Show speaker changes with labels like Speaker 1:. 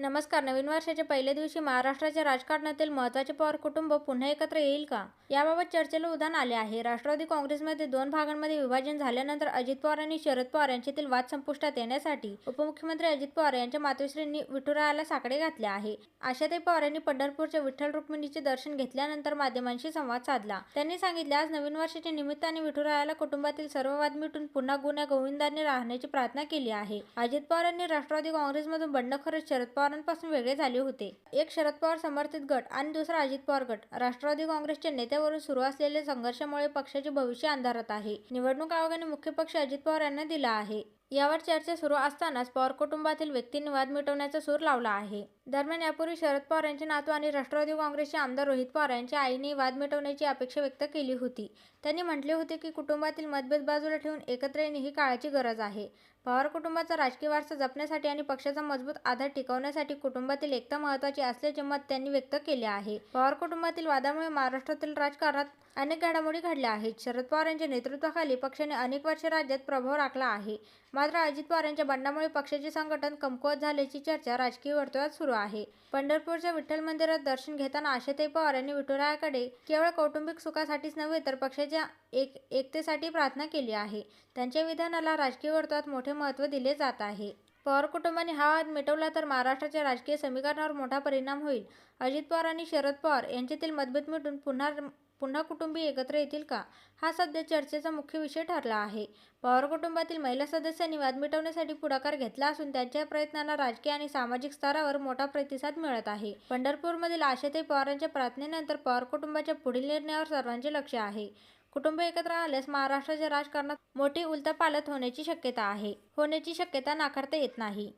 Speaker 1: नमस्कार. नवीन वर्षाच्या पहिल्या दिवशी महाराष्ट्राच्या राजकारणातील महत्त्वाचे पवार कुटुंब पुन्हा एकत्र येईल का? याबाबत चर्चेला उधाण आले आहे. राष्ट्रवादी काँग्रेसमध्ये दोन भागांमध्ये विभाजन झाल्यानंतर अजित पवार आणि शरद पवार यांच्यातील वाद संपुष्टात येण्यासाठी उपमुख्यमंत्री अजित पवार यांच्या मातोश्रींनी विठुरायाला साकडे घातले आहे. आशाताई पवार यांनी पंढरपूरच्या विठ्ठल रुक्मिणीचे दर्शन घेतल्यानंतर माध्यमांशी संवाद साधला. त्यांनी सांगितले आज नवीन वर्षाच्या निमित्ताने विठुरायाला कुटुंबातील सर्व वाद मिटून पुन्हा गुन्ह्या गोविंदाने राहण्याची प्रार्थना केली आहे. अजित पवार यांनी राष्ट्रवादी काँग्रेसमधून बंडखोर शरद पवार पवारांपासून वेगळे झाले होते. एक शरद पवार समर्थित गट आणि दुसरा अजित पवार गट. राष्ट्रवादी काँग्रेसच्या नेत्यावरून सुरू असलेल्या संघर्षामुळे पक्षाचे भविष्य अंधारात आहे. निवडणूक आयोगाने मुख्य पक्ष अजित पवार यांना दिला आहे. यावर चर्चा सुरू असतानाच पवार कुटुंबातील व्यक्तींनी वाद मिटवण्याचा सूर लावला आहे. दरम्यान यापूर्वी शरद पवार यांचे नातू आणि राष्ट्रवादी काँग्रेसचे आमदार रोहित पवार यांच्या आईने वाद मिटवण्याची अपेक्षा व्यक्त केली होती. त्यांनी म्हटले होते की कुटुंबातील मतभेद बाजूला ठेवून एकत्र येणे ही काळाची गरज आहे. पवार कुटुंबाचा राजकीय वारसा जपण्यासाठी आणि पक्षाचा मजबूत आधार टिकवण्यासाठी कुटुंबातील एकता महत्वाची असल्याचे मत त्यांनी व्यक्त केले आहे. पवार कुटुंबातील वादामुळे महाराष्ट्रातील राजकारणात अनेक घडामोडी घडल्या आहेत. शरद पवार यांच्या नेतृत्वाखाली पक्षाने अनेक वर्षे राज्यात प्रभाव राखला आहे. मात्र अजित पवार यांच्या बंडामुळे पक्षाचे संघटन कमकुवत झाल्याची चर्चा राजकीय वर्तुळात सुरू आहे. पंढरपूरच्या विठ्ठल मंदिरात दर्शन घेताना आशाताई पवार यांनी विठुरायाकडे केवळ कौटुंबिक सुखासाठीच नव्हे तर पक्षाच्या एक एकतेसाठी प्रार्थना केली आहे. त्यांच्या विधानाला राजकीय वर्तुळात मोठे महत्त्व दिले जात आहे. पवार कुटुंबाने हा वाद मिटवला तर महाराष्ट्राच्या राजकीय समीकरणावर मोठा परिणाम होईल. अजित पवार आणि शरद पवार यांच्यातील मतभेद मिटून पुन्हा पुन्हा कुटुंबीय एकत्र येतील का? हा सध्या चर्चेचा मुख्य विषय ठरला आहे. पवार कुटुंबातील महिला सदस्यांनी वाद मिटवण्यासाठी पुढाकार घेतला असून त्यांच्या प्रयत्नांना राजकीय आणि सामाजिक स्तरावर मोठा प्रतिसाद मिळत आहे. पंढरपूरमधील आशाताई पवारांच्या प्रार्थनेनंतर पवार कुटुंबाच्या पुढील निर्णयावर सर्वांचे लक्ष आहे. कुटुंब एकत्र आल्यास महाराष्ट्राच्या राजकारणात मोठी उलथापालथ होण्याची शक्यता आहे. होण्याची शक्यता नाकारता येत नाही.